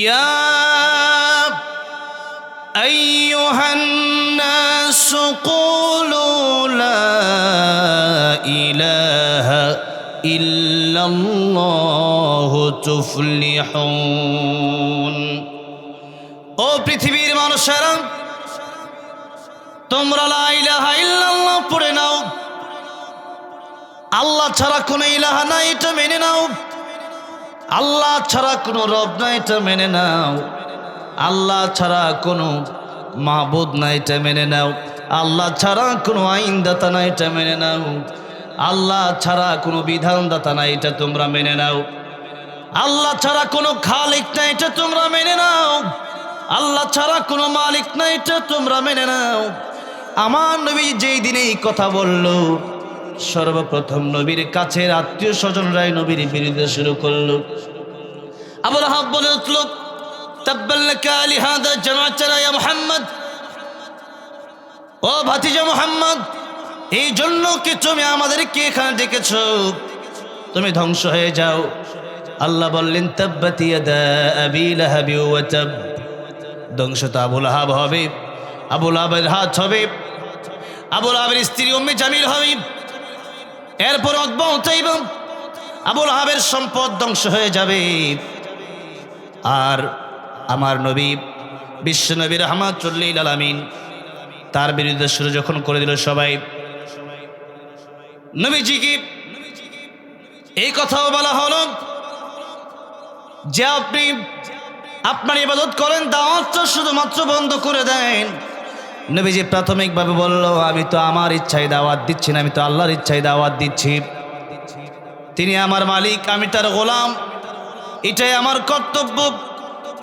يا أيها الناس قولوا لا إله إلا الله تفلحون ও পৃথিবীর মানুষেরা তোমরা লা ইলাহা ইল্লাল্লাহ পড়ে নাও আল্লাহ ছাড়া কোনো ইলাহা নাই এটা মেনে নাও আল্লাহ ছাড়া কোনো রব নাই, এটা মেনে নাও। আল্লাহ ছাড়া কোনো মাহবুদ নাই, এটা মেনে নাও। আল্লাহ ছাড়া কোনো আইনদাতা নাই, এটা মেনে নাও। আল্লাহ ছাড়া কোনো বিধানদাতা নাই, এটা তোমরা মেনে নাও। আল্লাহ ছাড়া কোনো খালিক নাই, এটা তোমরা মেনে নাও। আল্লাহ ছাড়া কোনো মালিক নাই, এটা তোমরা মেনে নাও। আমার নবী যেই দিনে এই কথা বলল, সর্বপ্রথম নবীর কাছের আত্মীয় স্বজনরাই নবীর বিরুদ্ধে শুরু করল। আবুল হাব বলে উঠল মুহাম্মদ। এই জন্য ডেকেছ? তুমি ধ্বংস হয়ে যাও। তো আবুল আহাব হবে, আবুল আহাবের হাত হবে, আবুল আহাবের স্ত্রী উম্মে জামিল হবে। এরপর অদ্ভুত আবুল আহাবের সম্পদ ধ্বংস হয়ে যাবে। আর আমার নবী বিশ্ব নবী রহমাত চল্লিল আলামিন তার বিরুদ্ধে শুরু যখন করে দিল সবাই। নবীজিকে এই কথাও বলা হলো যে আপনি আপনার ইবাদত করেন দাওয়াতটা শুধুমাত্র বন্ধ করে দেন। নবীজি প্রাথমিকভাবে বলল, আমি তো আমার ইচ্ছায় দাওয়াত দিচ্ছি না, আমি তো আল্লাহর ইচ্ছায় দাওয়াত দিচ্ছি। তিনি আমার মালিক, আমি তার গোলাম। এটাই আমার কর্তব্য।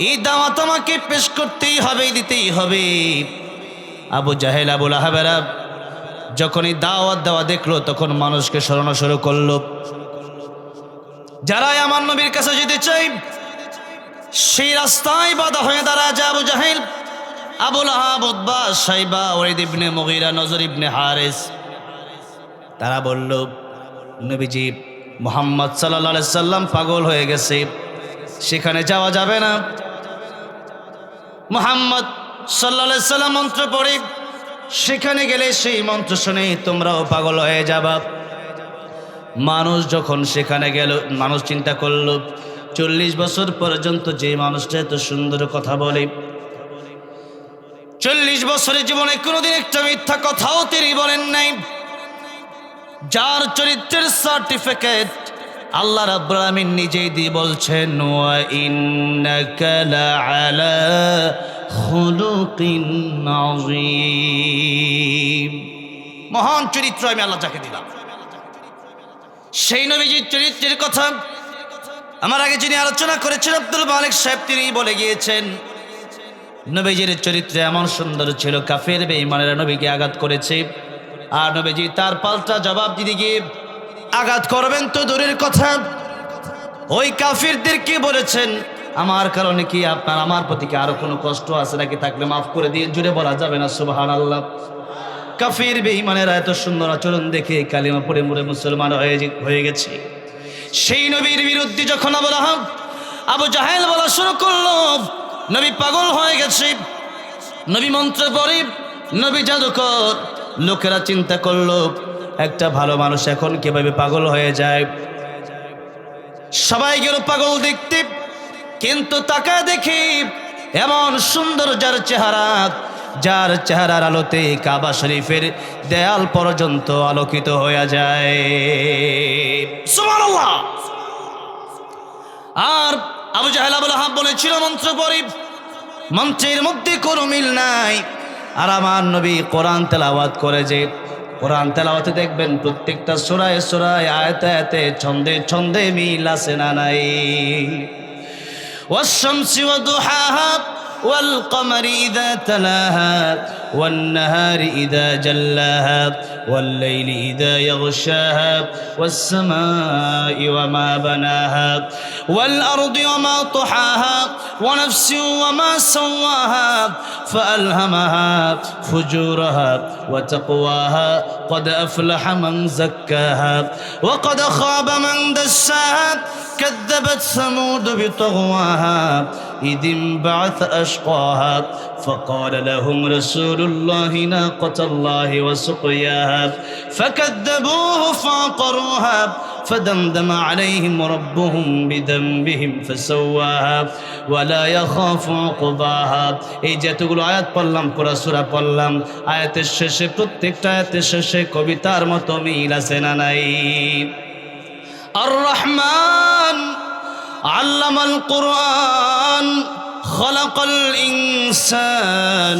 এই দাওয়া তোমাকে পেশ করতেই হবে, দিতেই হবে। আবু জাহেল আবুল আহাবেরা যখন এই দাওয়াত দেওয়া দেখল, তখন মানুষকে স্মরণ শুরু করল। যারাই আমার নবীর কাছে যেতে চাই সেই রাস্তায় বাধা হয়ে দাঁড়ায় যে আবু জাহেল আবুল আহাব সাইবা ওরিদ ইবনে মগিরা, নজর ইবনে হারেস। তারা বলল, নবীজি, মোহাম্মদ সাল্লা সাল্লাম পাগল হয়ে গেছে। সেখানে যাওয়া যাবে না। মোহাম্মদ সাল্লা সাল্লাম মন্ত্র পড়ে, সেখানে গেলে সেই মন্ত্র শুনে তোমরাও পাগল হয়ে যাবা। মানুষ যখন সেখানে গেল, মানুষ চিন্তা করল, চল্লিশ বছর পর্যন্ত যে মানুষটা এত সুন্দর কথা বলে, চল্লিশ বছরের জীবনে কোনোদিন একটা মিথ্যা কথাও তিনি বলেন নাই। যার চরিত্রের সার্টিফিকেট আল্লাহ রাব্বুল আলামিন নিজেই দিয়ে বলছেন, ওয়া ইন্নাকা লাআলা খুলুকিন আযীম। মহান চরিত্র আমি আল্লাহ যাকে দিলাম। সেই নবীজির চরিত্রের কথা আমার আগে যিনি আলোচনা করেছেন, আব্দুল মালিক সাহেব, তিনি বলে গিয়েছেন, নবীজির চরিত্রে এমন সুন্দর ছিল, কাফের বেঈমানেরা নবীকে আঘাত করেছে। আর নবীজি তার পাল্টা জবাব দিতে গিয়ে আঘাত করবেন তো দূরের কথা। ওই কাফিরদেরকে বলেছেন, আমার কারণে কি আপনার, আমার প্রতি কি আরও কোনো কষ্ট আছে নাকি? থাকলে মাফ করে দিয়ে জুড়ে বলা যাবে না সুবাহান আল্লাহ কাফির বেঈমানেরা এত সুন্দর আচরণ দেখে কালিমা পড়ে মুড়ে মুসলমান হয়ে হয়ে গেছে। সেই নবীর বিরুদ্ধে যখন বলা হোক আবু জাহেল বলা শুরু করল, নবী পাগল হয়ে গেছে, নবী মন্ত্র পড়ে নবী জাদুকর। লোকেরা চিন্তা করল একটা ভালো মানুষ এখন কীভাবে পাগল হয়ে যায়? সবাই গেল পাগল দেখতে, কিন্তু তাকে দেখি এমন সুন্দর যার চেহারা, যার চেহারার আলোতে কাবা শরীফের দেয়াল পর্যন্ত আলোকিত হয়ে যায়। আর আবু জাহেল আবুল আহাব বলেছিল মন্ত্র পড়ি, মন্ত্রের মধ্যে কোনো মিল নাই। আর আমার নবী কোরআন তেলাওয়াত করে যে কোরআন তেলাওয়াতে দেখবেন প্রত্যেকটা সোরায় সোরায় আয়তে আয়তে ছন্দে ছন্দে মিল আছে না নাই والشمس وضحاها والقمر إذا تلاها والنهار إذا جلاها والليل إذا يغشاها والسماء وما بناها والأرض وما طحاها ونفس وما سواها فألهمها فجورها وتقواها قد أفلح من زكاها وقد خاب من دساها كذبت ثمود بطغواها إذ انبعث أشقاها فقال لهم رسول الله ناقة الله وسقياها فكذبوه فعقروها فدمدم عليهم ربهم بذنبهم فسواها ولا يخاف عقباها এই যেতগুলো আয়াত পড়লাম পুরা সূরা পড়লাম আয়াতের শেষে প্রত্যেকটা আয়াতের শেষে কবিতার মতো মিল আছে না নাই আর রহমান علم القرآن خلق الإنسان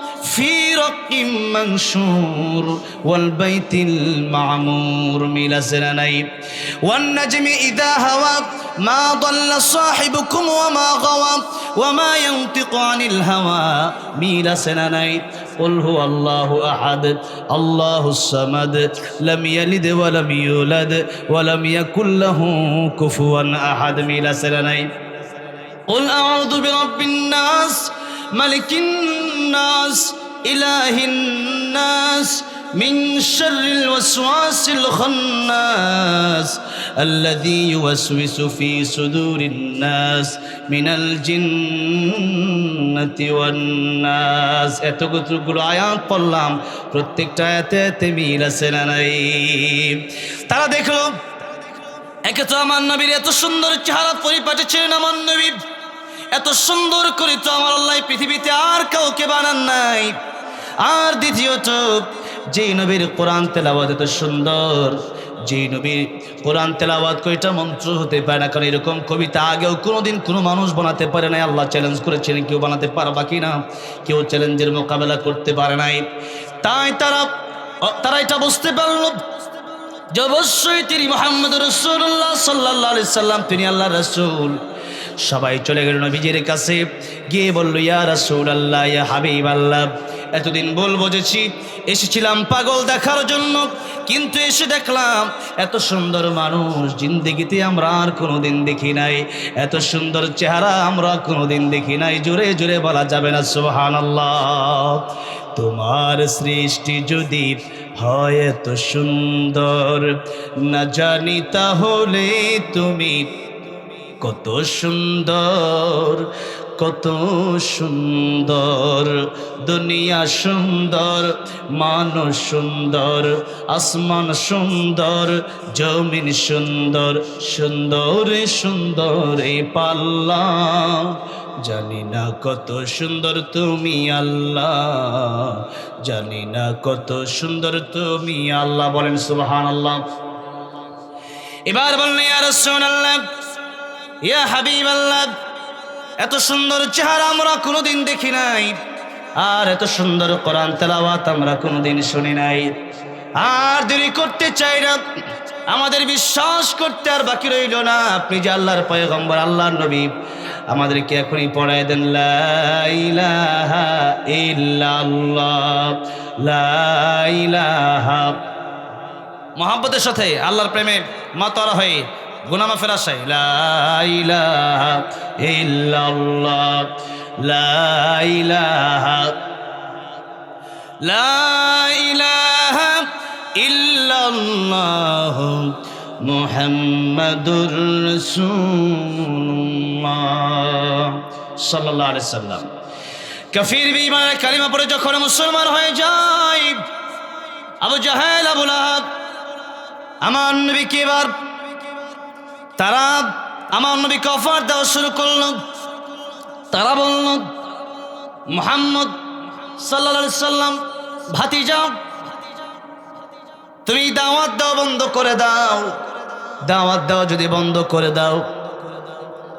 في رق منشور والبيت المعمور ميلا سلانين والنجم إذا هوى ما ضل صاحبكم وما غوى وما ينطق عن الهوى ميلا سناني قل هو الله أحد الله الصمد لم يلد ولم يولد ولم يكن له كفوا أحد ميلا سناني قل أعوذ برب الناس ملك الناس إله الناس من شر الوسواس الخناس الذي يوسوس في صدور الناس من الجنة والناس এতগুলো আয়াত পড়লাম প্রত্যেকটা আয়াতে এতে মিল আছে না নাই তারা দেখলো একে তো আমার নবীর এত সুন্দর চেহারা পরিপাটি ছিলেন আমার নবী এত সুন্দর করে তো আমার আল্লাহ পৃথিবীতে আর কাউকে বানান নাই। আর দ্বিতীয়ত, যেই নবীর কোরআন তেলাওয়াত এত সুন্দর, যেই নবীর কোরআন তেলাওয়াত কয়টা মন্ত্র হতে পারে না, কারণ এরকম কবিতা আগেও কোনোদিন কোনো মানুষ বানাতে পারে নাই। আল্লাহ চ্যালেঞ্জ করেছেন কেউ বানাতে পারবা কি না কেউ চ্যালেঞ্জের মোকাবেলা করতে পারে নাই। তাই তারা তারা এটা বুঝতে পারল যে অবশ্যই তিনি মোহাম্মদ রসুল্লাহ সাল্লাহ সাল্লাম, তিনি আল্লাহ রসুল। সবাই চলে গেল নবীজির কাছে। গিয়ে বলল, ইয়া রসুল আল্লাহ ইয়া হাবিব আল্লাহ এতদিন বল বুঝেছি, এসেছিলাম পাগল দেখার জন্য, কিন্তু এসে দেখলাম এত সুন্দর মানুষ জিন্দিগিতে আমরা আর কোনোদিন দেখি নাই। এত সুন্দর চেহারা আমরা কোনোদিন দেখি নাই। জোরে জোরে বলা যাবে না সোহান তোমার সৃষ্টি যদি হয় এত সুন্দর, না জানি তাহলে তুমি কত সুন্দর কত সুন্দর। দুনিয়া সুন্দর, মানুষ সুন্দর, আসমান সুন্দর, জমিন সুন্দর সুন্দর সুন্দর পাল্লা। জানি না কত সুন্দর তুমি আল্লাহ, জানি না কত সুন্দর তুমি আল্লাহ। বলেন সুবহান আল্লাহ এবার বললেন ইয়া রাসূলুল্লাহ ইয়া হাবিব আল্লাহ এত সুন্দর চেহারা আমরা কোনোদিন দেখি নাই, আর এত সুন্দর কোরআন তেলাওয়াত আমরা কোনোদিন শুনি নাই। আর দেরি করতে চাই না, আমাদের বিশ্বাস করতে আর বাকি রইল না। আপনি যে আল্লাহর পয়গম্বর, আল্লাহর নবী, আমাদেরকে এখনই পড়ায় দেন, লা ইলাহা ইল্লাল্লাহ, লা ইলাহা। মহাব্বতের সাথে আল্লাহর প্রেমে মাতারা হয়ে গুনামা ফেরাসাই লাইলাহা ইল্লাল্লাহ লাইলাহা লাইলাহা ইল্লাল্লাহ মুহাম্মাদুর রাসূলুল্লাহ সাল্লাল্লাহু আলাইহি সাল্লাম। কাফির বিমানের কালিমা পড়ে যখন মুসলমান হয়ে যায়, আবু জাহেল, আবু লাহাব, আমার নবীকে এবার তারা আমার নবীকে অফার দেওয়া শুরু করল। তারা বলল, মোহাম্মদ সাল্লা সাল্লাম ভাতি যাও তুমি দাওয়াত দাও বন্ধ করে দাও। দাওয়াত দাও যদি বন্ধ করে দাও,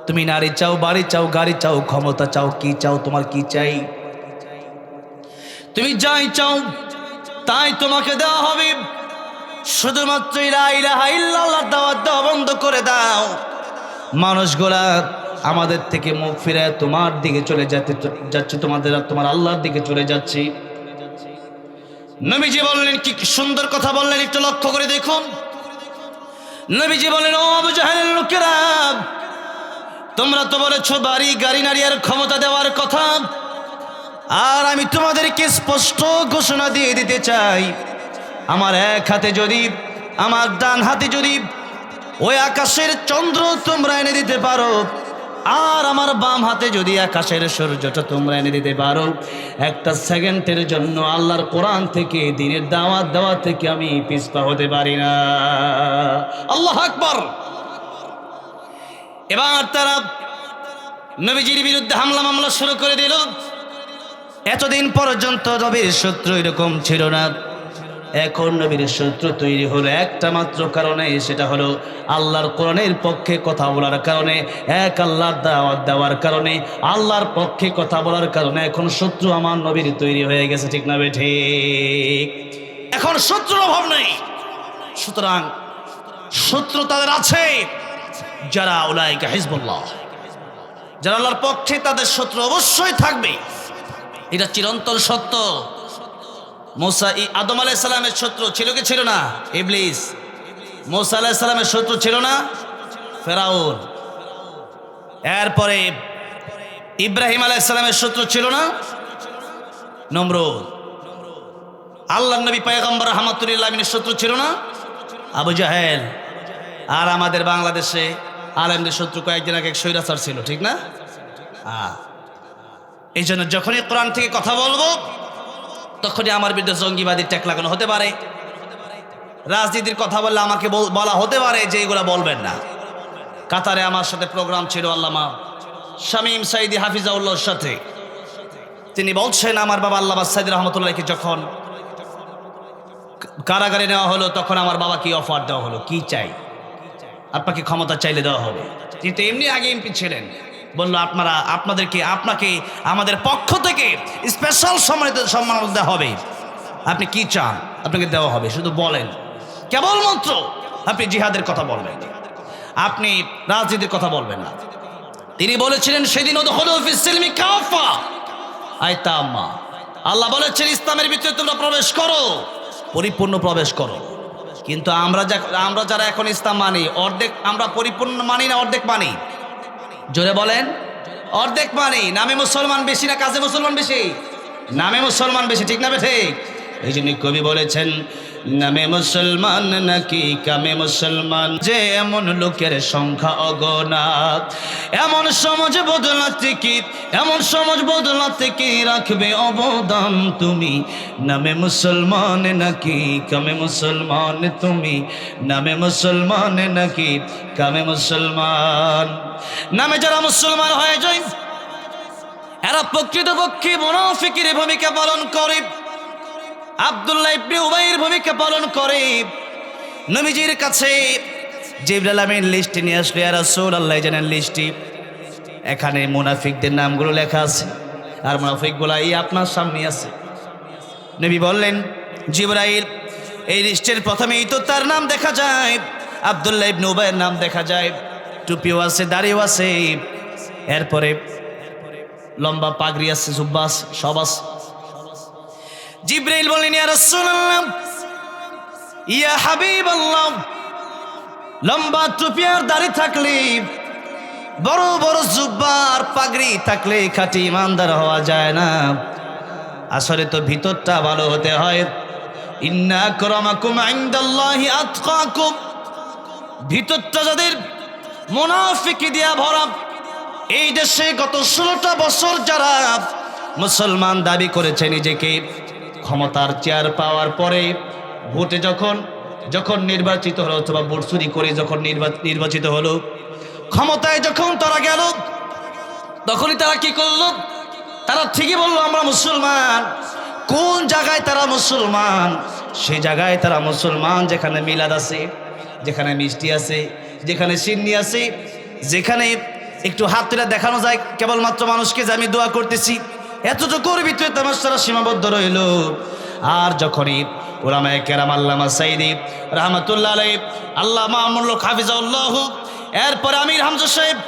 তুমি নারী চাও, বাড়ি চাও, গাড়ি চাও, ক্ষমতা চাও, কি চাও, তোমার কি চাই? তুমি যাই চাও, তাই তোমাকে দেওয়া হবে। শুধুমাত্র বন্ধ করে দাও। মানুষগুলা আমাদের থেকে মুখ ফিরে তোমার দিকে চলে যেতে যাচ্ছি, তোমাদের তোমার আল্লাহর দিকে চলে যাচ্ছি। নবীজি বললেন, কি সুন্দর কথা বললেন, একটু লক্ষ্য করে দেখুন। নবীজি বললেন, ও আবু জাহেলের লোকেরা, তোমরা তো বলেছ বাড়ি, গাড়ি, নাড়ি আর ক্ষমতা দেওয়ার কথা। আর আমি তোমাদেরকে স্পষ্ট ঘোষণা দিয়ে দিতে চাই। আমার এক হাতে যদি, আমার ডান হাতে যদি ওই আকাশের চন্দ্র তোমরা এনে দিতে পারো, আর আমার বাম হাতে যদি আকাশের সূর্যটা তোমরা এনে দিতে পারো, একটা সেকেন্ডের জন্য আল্লাহর কোরআন থেকে, দিনের দাওয়াত দেওয়া থেকে আমি পিছপা হতে পারি না। আল্লাহ আকবর। এবার তারা নবীজির বিরুদ্ধে হামলা মামলা শুরু করে দিল। এতদিন পর্যন্ত নবীর শত্রু এরকম ছিল না। এখন নবীর শত্রু তৈরি হলো একটা মাত্র কারণে, সেটা হলো আল্লাহর কোরআনের পক্ষে কথা বলার কারণে, এক আল্লাহর দাওয়াত দেওয়ার কারণে, আল্লাহর পক্ষে কথা বলার কারণে এখন শত্রু আমার নবীর তৈরি হয়ে গেছে, ঠিক না ঠিক এখন শত্রুর অভাব নেই। সুতরাং শত্রু তাদের আছে, যারা উলাইকা হিজবুল্লাহ। যারা আল্লাহর পক্ষে তাদের শত্রু অবশ্যই থাকবে। এটা চিরন্তন সত্য। মোসা ই আদম আলাহ সালামের শত্রু ছিল কি ছিল না? ইবলিস। মোসা আলাহ সালামের শত্রু ছিল না? ফেরাউন। এরপরে ইব্রাহিম আলাহ সালামের শত্রু ছিল না? নমরুদ। আল্লাহ নবী পায়গম্বর রহমতুল্লাহ আমিনের শত্রু ছিল না? আবু জাহেল। আর আমাদের বাংলাদেশে আলেমদের শত্রু কয়েকদিন আগে এক স্বৈরাচার ছিল, ঠিক না? হ্যাঁ এই জন্য যখনই কোরআন থেকে কথা বলব তখনই আমার বিরুদ্ধে জঙ্গিবাদী ট্যাক লাগানো হতে পারে। রাজনীতির কথা বললে আমাকে বল- হতে পারে যে এগুলো বলবেন না। কাতারে আমার সাথে প্রোগ্রাম ছিল আল্লামা শামীম সাইদি হাফিজাউল্লাহর সাথে। তিনি বলছেন, আমার বাবা আল্লাহ সাইদ রহমতুল্লাহকে যখন কারাগারে নেওয়া হলো, তখন আমার বাবা কি অফার দেওয়া হলো। কি চাই? আপনাকে ক্ষমতা চাইলে দেওয়া হবে। তিনি তো এমনি আগে এমপি ছিলেন। বলল, আপনারা, আপনাদেরকে, আপনাকে আমাদের পক্ষ থেকে স্পেশাল সম্মানিত সম্মান দেওয়া হবে। আপনি কি চান? আপনাকে দেওয়া হবে, শুধু বলেন। কেবলমাত্র আপনি জিহাদের কথা বলবেন। আপনি রাজনীতির কথা বলবেন না। তিনি বলেছিলেন, সেদিন আল্লাহ বলেছেন, ইসলামের ভিতরে তোমরা প্রবেশ করো, পরিপূর্ণ প্রবেশ করো। কিন্তু আমরা যা, আমরা যারা এখন ইসলাম মানি, অর্ধেক, আমরা পরিপূর্ণ মানি না, অর্ধেক মানি? জোরে বলেন। অর্ধেক পানি। নামে মুসলমান বেশি না কাজে মুসলমান বেশি? নামে মুসলমান বেশি, ঠিক না বে ঠিক এই জন্য কবি বলেছেন নামে মুসলমান নাকি কামে মুসলমান? যে এমন লোকের সংখ্যা অগণাত এমন সমাজ বদলাতে কি, এমন সমাজ বদলাতে কি রাখবে অবদান তুমি? নামে মুসলমান নাকি কামে মুসলমান তুমি? নামে মুসলমান নাকি কামে মুসলমান? নামে যারা মুসলমান হয়ে যায়, এরা প্রকৃতপক্ষে মুনাফিকের ভূমিকা পালন করে। আব্দুল্লাহ ইবনে উবাইয়ের ভূমিকা পালন করে। নবীজির কাছে জিবরাল আমিন লিস্টে নিয়ে আসলো আর রাসূল আল্লাহ জানেন লিস্টটি। এখানে মুনাফিকদের নামগুলো লেখা আছে, আর মুনাফিকগুলো এই আপনার সামনে আছে। নবী বললেন, জিবরাইল, এই লিস্টের প্রথমেই তো তার নাম দেখা যায়, আব্দুল্লাহ ইবনে উবাইয়ের নাম দেখা যায়, টুপিও আছে, দাড়িও আছে, এরপরে লম্বা পাগড়ি আছে, জুব্বা আছে, সব আছে। জিব্রাইল বলেন ইয়া রাসূলুল্লাহ, ইয়া হাবিবাল্লাহ, লম্বা টুপি আর দাড়ি থাকলে, বড় বড় জুব্বার পাগড়ি থাকলে খাঁটি ইমানদার হওয়া যায় না। আসলে তো ভিতরটা ভালো হতে হয়। ইন্না করমাকুম ইনদাল্লাহি আতকাকুম। ভিতরটা যাদের মুনাফিকি দিয়া ভরা, এই দেশে গত ষোলোটা বছর যারা মুসলমান দাবি করেছে নিজেকে ক্ষমতার চেয়ার পাওয়ার পরে ভোটে যখন যখন নির্বাচিত হলো অথবা ভোট চুরি করে যখন নির্বা- নির্বাচিত হলো, ক্ষমতায় যখন তারা গেল, তখনই তারা কি করল? তারা ঠিকই বলল, আমরা মুসলমান। কোন জায়গায় তারা মুসলমান? সেই জায়গায় তারা মুসলমান যেখানে মিলাদ আছে, যেখানে মিষ্টি আছে, যেখানে সিন্নি আছে, যেখানে একটু হাত তুলে দেখানো যায় কেবলমাত্র মানুষকে যে আমি দোয়া করতেছি। এতটুকুর ভিতরে তোমার সারা সীমাবদ্ধ রইল। আর যখনই ওলামায় কেরাম আল্লামা সাইদি রহমতুল্লাহ আলাই আল্লাহ মামুল্ল হাফিজাউল্লাহ এরপরে আমির হামজা সাহেব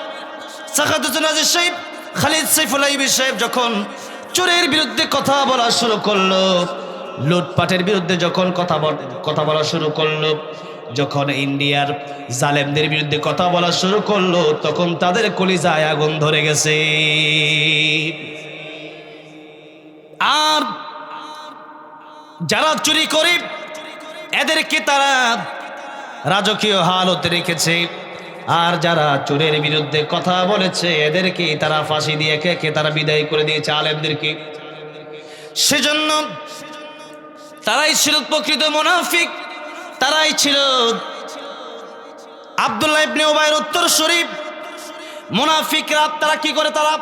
সাখাতুল আজিজ সাহেব, খালিদ সাইফুল আইবি সাহেব যখন চোরের বিরুদ্ধে কথা বলা শুরু করল, লুটপাটের বিরুদ্ধে যখন কথা কথা বলা শুরু করল, যখন ইন্ডিয়ার জালেমদের বিরুদ্ধে কথা বলা শুরু করল, তখন তাদের কলিজায় আগুন ধরে গেছে। আর যারা চুরি করে, এদেরকে তারা রাজকীয় হালতে রেখেছে। আর যারা চোরের বিরুদ্ধে কথা বলেছে, এদেরকে তারা ফাঁসি দিয়ে কে কে তারা বিদায় করে দিয়েছে আলেমদেরকে। সেজন্য তারাই ছিল প্রকৃত মোনাফিক, তারাই ছিল আবদুল্লাহ ইবনে ওবায়ের উত্তর শরীফ মোনাফিকরা তারা কি করে তারা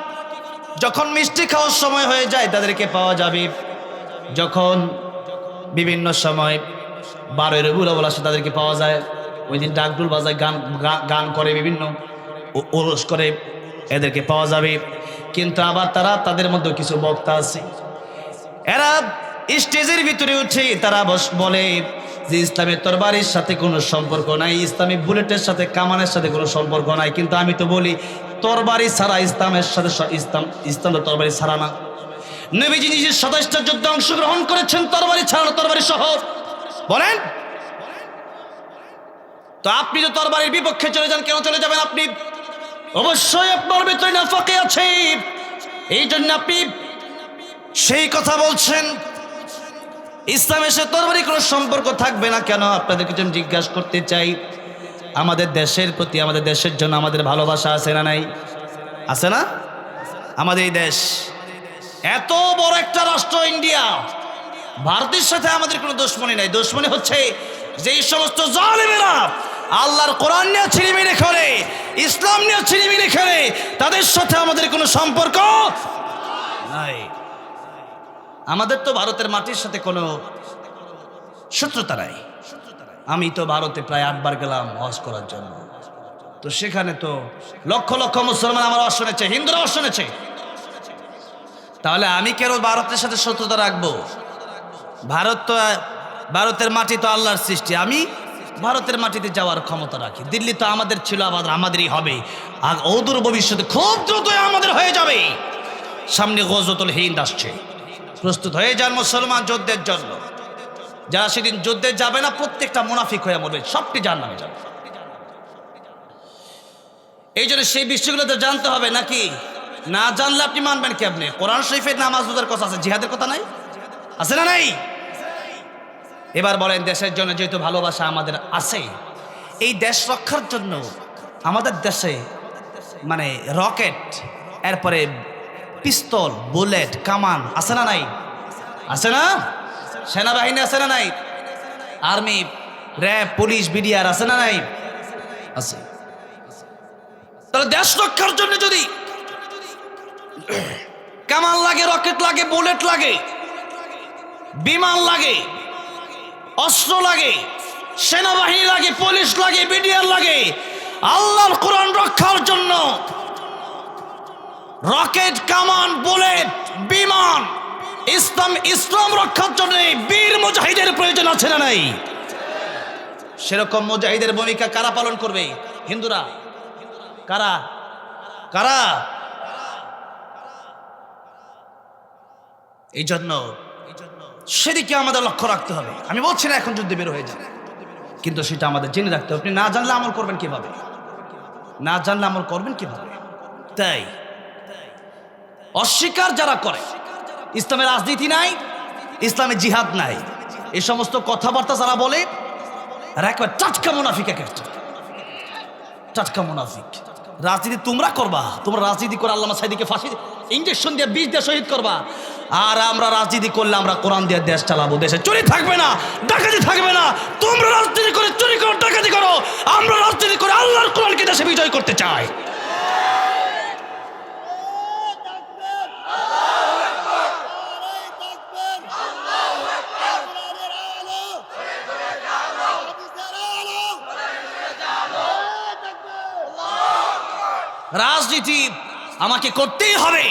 যখন মিষ্টি খাওয়ার সময় হয়ে যায়, তাদেরকে পাওয়া যাবে। যখন বিভিন্ন সময় বারোয়ের বুড়ো বলা তাদেরকে পাওয়া যায়। ওই দিন ডাকডুল বাজায়, গান গান করে বিভিন্ন ওরস করে এদেরকে পাওয়া যাবে। কিন্তু আবার তারা, তাদের মধ্যে কিছু বক্তা আছে। এরা স্টেজের ভিতরে উঠে তারা বলে যে, ইসলামের তরবারির সাথে কোনো সম্পর্ক নাই, ইসলামী বুলেটের সাথে, কামানের সাথে কোনো সম্পর্ক নাই। কিন্তু আমি তো বলি তরবারি ছাড়া ইসলামের সাথে ইসলাম ইসলাম তরবারি ছাড়া না। নবীজি নিজের সাতাশটা যুদ্ধে অংশগ্রহণ করেছেন, তরবারি ছাড়ানো তরবারি সহ। বলেন? তো আপনি যে তরবারির বিপক্ষে চলে যান, কেন চলে যাবেন আপনি? অবশ্যই আপনার ভিতরে নাফাকে আছে। এই জন্য আপনি সেই কথা বলছেন। ইসলামের সাথে তরবারি কোনো সম্পর্ক থাকবে না, কেন? আপনাদেরকে জিজ্ঞাসা করতে চাই আমাদের দেশের প্রতি, আমাদের দেশের জন্য আমাদের ভালোবাসা আছে না নাই? আছে না? আমাদের এই দেশ। এত বড় একটা রাষ্ট্র ইন্ডিয়া। ভারতের সাথে আমাদের কোনো দুশ্মনী নাই। দুশ্মনী হচ্ছে যেই সমস্ত জালেমেরা আল্লাহর কোরআন নিয়ে ছিনিমিনি খেলে ইসলাম নিয়ে ছিনিমিনি খেলে তাদের সাথে আমাদের কোনো সম্পর্ক নাই। আমাদের তো ভারতের মাটির সাথে কোনো শত্রুতা নাই। আমি তো ভারতে প্রায় আটবার গেলাম হজ করার জন্য। তো সেখানে তো লক্ষ লক্ষ মুসলমান আমার শুনেছে, হিন্দুরা শুনেছে। তাহলে আমি কেন ভারতের সাথে শত্রুতা রাখব? ভারত তো, ভারতের মাটি তো আল্লাহর সৃষ্টি। আমি ভারতের মাটিতে যাওয়ার ক্ষমতা রাখি। দিল্লি তো আমাদের ছিল আবার আমাদেরই হবে। আর অদূর ভবিষ্যতে খুব দ্রুত আমাদের হয়ে যাবে। সামনে গজতুল হিন্দ আসছে। প্রস্তুত হয়ে যান মুসলমান যুদ্ধের জন্য। যারা সেদিন যুদ্ধে যাবে না, প্রত্যেকটা মুনাফিক হয়ে মরবে, সবটি যার নামে যাবে। এই জন্য সেই বিষয়গুলো তো জানতে হবে নাকি? না জানলে আপনি মানবেন কি আপনি কোরআন শরীফের নামাজ রোজার কথা আছে, জিহাদের কথা নাই? আছে না নাই? এবার বলেন, দেশের জন্য যেহেতু ভালোবাসা আমাদের আছে, এই দেশ রক্ষার জন্য আমাদের দেশে মানে রকেট, এরপরে পিস্তল, বুলেট, কামান আছে না নাই? আছে না? সেনাবাহিনী আছে না নাই? আর্মি, র্যাব, পুলিশ, বিডিআর আছে না নাই? আছে। তাহলে দেশ রক্ষার জন্য যদি কামান লাগে, রকেট লাগে, বুলেট লাগে, বিমান লাগে, অস্ত্র লাগে, সেনাবাহিনী লাগে, পুলিশ লাগে, বিডিআর লাগে, আল্লাহর কোরআন রক্ষার জন্য রকেট, কামান, বুলেট, বিমান ইসলাম ইসলাম রক্ষার জন্য বীর মুজাহিদের প্রয়োজন আছে না নাই? সেরকম মুজাহিদের ভূমিকা কারা পালন করবে? হিন্দুরা? কারা? কারা? এই জন্য সেদিকে আমাদের লক্ষ্য রাখতে হবে। আমি বলছি না এখন যুদ্ধে বের হয়ে যাবে কিন্তু সেটা আমাদের জেনে রাখতে হবে। আপনি না জানলে আমল করবেন কীভাবে? না জানলে আমল করবেন কীভাবে? তাই অস্বীকার যারা করে ইসলামের রাজনীতি নাই, ইসলামের জিহাদ নাই। এ সমস্ত কথাবার্তা যারা বলে একবার টাটকা মুনাফিক এক টাটকা মুনাফিক। রাজনীতি তোমরা করবা, তোমরা রাজনীতি করে আল্লামা সাইদিকে ফাঁসি ইঞ্জেকশন দিয়ে বীজ দিয়ে শহীদ করবা। আর আমরা রাজনীতি করলে আমরা কোরআন দিয়ে দেশ চালাবো, দেশে চুরি থাকবে না, ডাকাতি থাকবে না। তোমরা রাজনীতি করে চুরি করো, ডাকাতি করো। আমরা রাজনীতি করে আল্লাহর কোরআনকে দেশে বিজয় করতে চাই। রাজনীতি আমাকে করতেই হবে।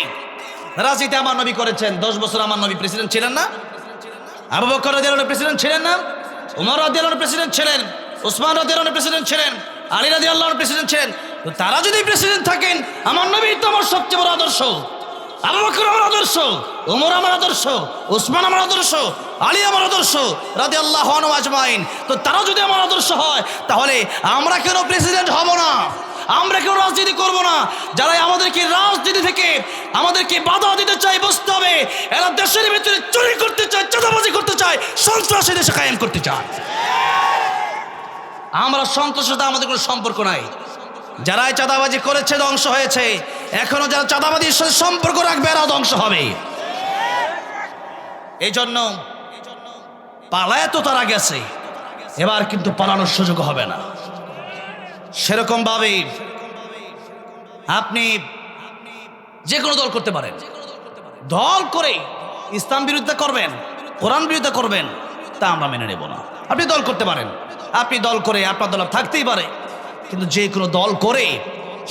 রাজনীতি আমার নবী করেছেন। দশ বছর আমার নবী প্রেসিডেন্ট ছিলেন না। আবু বকর রাদিয়াল্লাহু প্রেসিডেন্ট ছিলেন না। উমর রাদিয়াল্লাহু প্রেসিডেন্ট ছিলেন। ওসমান রাদিয়াল্লাহু প্রেসিডেন্ট ছিলেন। আলী রাদিয়াল্লাহু প্রেসিডেন্ট ছিলেন। তো তারা যদি প্রেসিডেন্ট থাকেন, আমার নবী তো আমার সবচেয়ে বড় আদর্শ। আবু বকর আমার আদর্শ ওমর আমার আদর্শ ওসমান আমার আদর্শ, আলী আমার আদর্শ রাদি আল্লাহ আজমাইন। তো তারা যদি আমার আদর্শ হয়, তাহলে আমরা কেন প্রেসিডেন্ট হব না? আমরা কেউ রাজনীতি করব না। যারা আমাদেরকে রাজনীতি থেকে আমাদেরকে বাধা দিতে চায় বুঝতে হবে। এরা দেশের ভিতরে চুরি করতে চায়, চাঁদাবাজি করতে চায়, সন্ত্রাসী দেশে কায়েম করতে চায়। আমরা সন্ত্রাসের সাথে আমাদের কোনো সম্পর্ক নাই। যারাই চাঁদাবাজি করেছে, ধ্বংস হয়েছে। এখনও যারা চাঁদাবাজির সাথে সম্পর্ক রাখবে, এরাও ধ্বংস হবে। এই জন্য পালায় তো তারা গেছে, এবার কিন্তু পালানোর সুযোগ হবে না। সেরকম ভাবে আপনি যে কোনো দল করতে পারেন। দল করে ইসলাম বিরুদ্ধে করবেন, কোরআন বিরুদ্ধে করবেন, তা আমরা মেনে নেব না। আপনি দল করতে পারেন। আপনি দল করে আপনার দল থাকতেই পারে। কিন্তু যে কোনো দল করে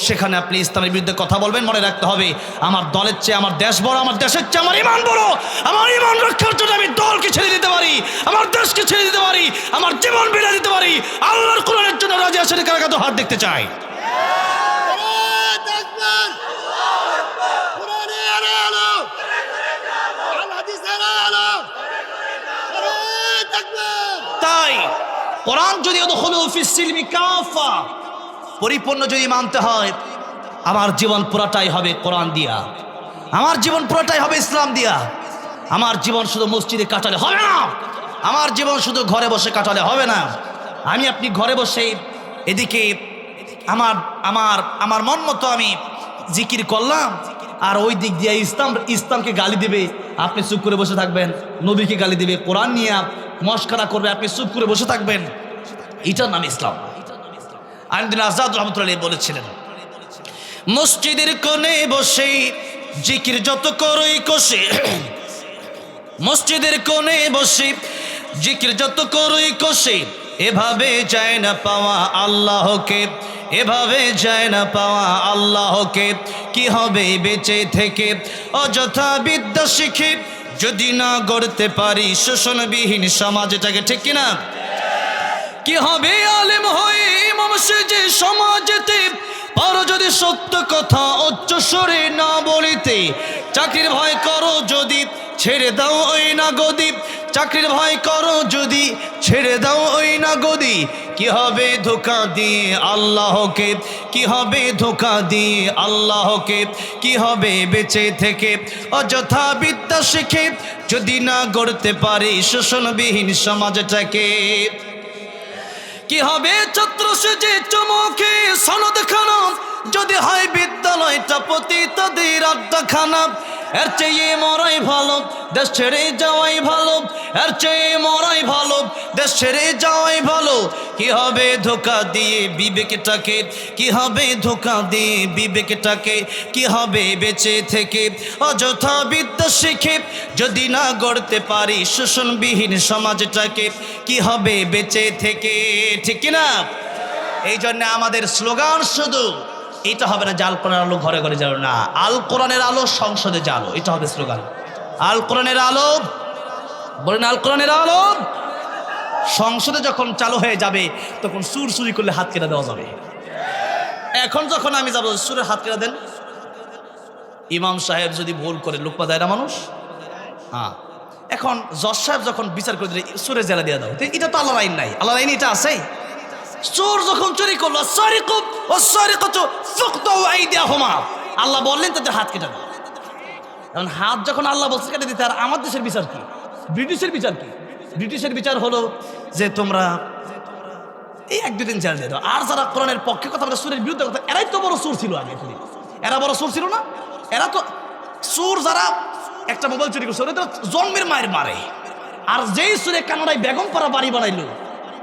সেখানে আপনি ইসলামের বিরুদ্ধে কথা বলবেন, মনে রাখতে হবে, আমার দলের চেয়ে আমার দেশ বড়, আমার দেশের চেয়ে আমার ইমান বড়। আমার ইমান রক্ষার জন্য আমি দলকে ছেড়ে দিতে পারি, আমার দেশকে ছেড়ে দিতে পারি, আমার জীবন বিড়ে দিতে পারি। আল্লাহর কোরআনের জন্য রাজি আসলে কারা কাতো হাত দেখতে চাই! তাই, কোরআন যদি কাফা পরিপূর্ণ যদি মানতে হয়, আমার জীবন পুরাটাই হবে কোরআন দিয়া। আমার জীবন পুরাটাই হবে ইসলাম দিয়া। আমার জীবন শুধু মসজিদে কাটালে হবে না। আমার জীবন শুধু ঘরে বসে কাটালে হবে না। আমি আপনি ঘরে বসে এদিকে আমার আমার আমার মন মতো আমি জিকির করলাম, আর ওই দিক দিয়ে ইসলাম, ইসলামকে গালি দিবে, আপনি চুপ করে বসে থাকবেন। নবীকে গালি দিবে, কোরআন নিয়ে মস্কারা করবে, আপনি চুপ করে বসে থাকবেন। এটার নাম ইসলাম। আইনদিন আজাদ রহমতুল্লাহ বলেছিলেন, মসজিদের কোণে বসে জিকির যত করই কষে, মসজিদের কোণে বসে জিকির যত করই কষে, এভাবে যায় না পাওয়া আল্লাহকে, এভাবে যায় না পাওয়া আল্লাহকে, কি হবে বেঁচে থেকে? অযথা বিদ্যা শিখে যদি না গড়তে পারি শোষণবিহীন সমাজটাকে ঠিক কিনা? কি হবে আলেম হয়ে সেজে সমাজেতে পারো যদি সত্য কথা উচ্চ না বলিতে। চাকরির ভয় করো যদি, ছেড়ে দাও ওই না গদি চাকরির ভয় করো যদি, ছেড়ে দাও ওই না গদি কি হবে ধোকা দিয়ে আল্লাহকে? কি হবে ধোকা দিয়ে আল্লাহকে? কি হবে বেঁচে থেকে? অযথা বিদ্যা শিখে যদি না গড়তে পারি, শোষণবিহীন সমাজটাকে। কি হবে ছত্র সুজি চুমুখে সনদ খানা যদি হয় বিদ্যালয়টা পতিতদের আড্ডাখানা এর চেয়ে মরাই ভালো, দেশ ছেড়ে যাওয়াই ভালো, এর চেয়ে মরাই ভালো, দেশ ছেড়ে যাওয়াই ভালো। কি হবে ধোকা দিয়ে বিবেকটাকে? কি হবে ধোকা দিয়ে বিবেকটাকে? কি হবে বেঁচে থেকে? অযথা বিদ্যা শিখে যদি না গড়তে পারি শোষণবিহীন সমাজটাকে, কি হবে বেঁচে থেকে? ঠিক কিনা? এই জন্য আমাদের স্লোগান শুধু এটা হবে না জাল কোরআনের আলো ঘরে ঘরে যাবে না। আল কোরআনের আলো সংসদে জালো এটা হবে স্লোগান। আল কোরআনের আলো, বলেন আল কোরআনের আলো, সংসদে যখন চালু হয়ে যাবে, তখন সুর চুরি করলে হাত কেটে দেওয়া যাবে। এখন যখন আমি যাব, সুরের হাত কেটে দেন। ইমাম সাহেব যদি ভুল করে লুকমা দেয় না মানুষ? হ্যাঁ। এখন জজ সাহেব যখন বিচার করে দিলে, সুরে জেলা দিয়ে দাও। এটা তো আল্লাহ আইন নাই। আল্লাহ আইন এটা আছে চোর যখন চুরি করল সরি কুপ ও সরি কত ফুক্ত আইডিয়া হোমা আল্লাহ বললেন, তাদের হাত কেটে এখন হাত যখন আল্লাহ বলছে কেটে দিতে, আর আমার দেশের বিচার কি? ব্রিটিশের বিচার কি? ব্রিটিশের বিচার হলো যে তোমরা এই এক, দুদিন জেল দিয়ে দাও। আর যারা কোরআনের পক্ষে কথা বলে সুরের বিরুদ্ধে কথা, এরাই তো বড় সুর ছিল আগে। এরা বড় সুর ছিল না? এরা তো সুর যারা একটা মোবাইল চুরি করছে জন্মের মায়ের মারে। আর যেই সুরে কানাডায় বেগম পাড়া বাড়ি বানাইলো,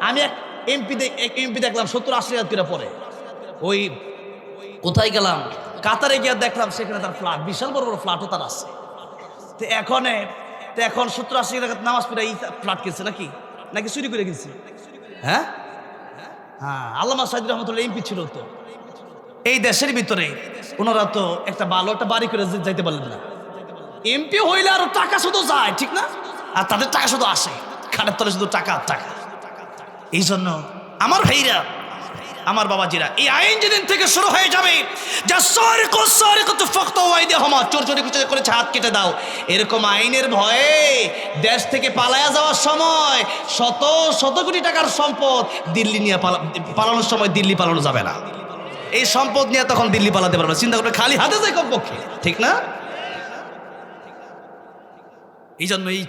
আমি এক এমপি এক এমপি দেখলাম, সত্তর, আশি হাজার পরে ওই, কোথায় গেলাম? কাতারে গিয়ে দেখলাম সেখানে তার ফ্ল্যাট বিশাল বড় বড় ফ্ল্যাটও তার আছে। তো এখন তো এখন সত্তর, আশি টাকা নামাজ পড়ে এই ফ্ল্যাট কিনছে নাকি? নাকি চুরি করে কিনছে? হ্যাঁ? হ্যাঁ আল্লামা সাইদ রহমতুল্লাহ এমপি ছিল তো। এই দেশের ভিতরে ওনারা তো একটা ভালো একটা বাড়ি করে যাইতে পারলেন না। এমপি হইলে আরও টাকা শুধু যায়, ঠিক না? আর তাদের টাকা শুধু আসে। খাটের তলে শুধু টাকা টাকা। এই জন্য আমার ভাইরা, আমার বাবাজিরা, এই আইন যেদিন থেকে শুরু হয়ে যাবে, যা সরি কো সরি কো তো ফক্ত ওয়াইদে হমা, চোর চোরি কুচুরি করেছে, হাত কেটে দাও। এরকম আইনের ভয়ে দেশ থেকে পালায়া যাওয়ার সময় শত শত কোটি টাকার সম্পদ দিল্লি নিয়ে পালা- পালানোর সময় দিল্লি পালানো যাবে না। এই সম্পদ নিয়ে তখন দিল্লি পালাতে পারবে। চিন্তা করবে, খালি হাতে যায় কমপক্ষে। ঠিক না? এই জন্য এই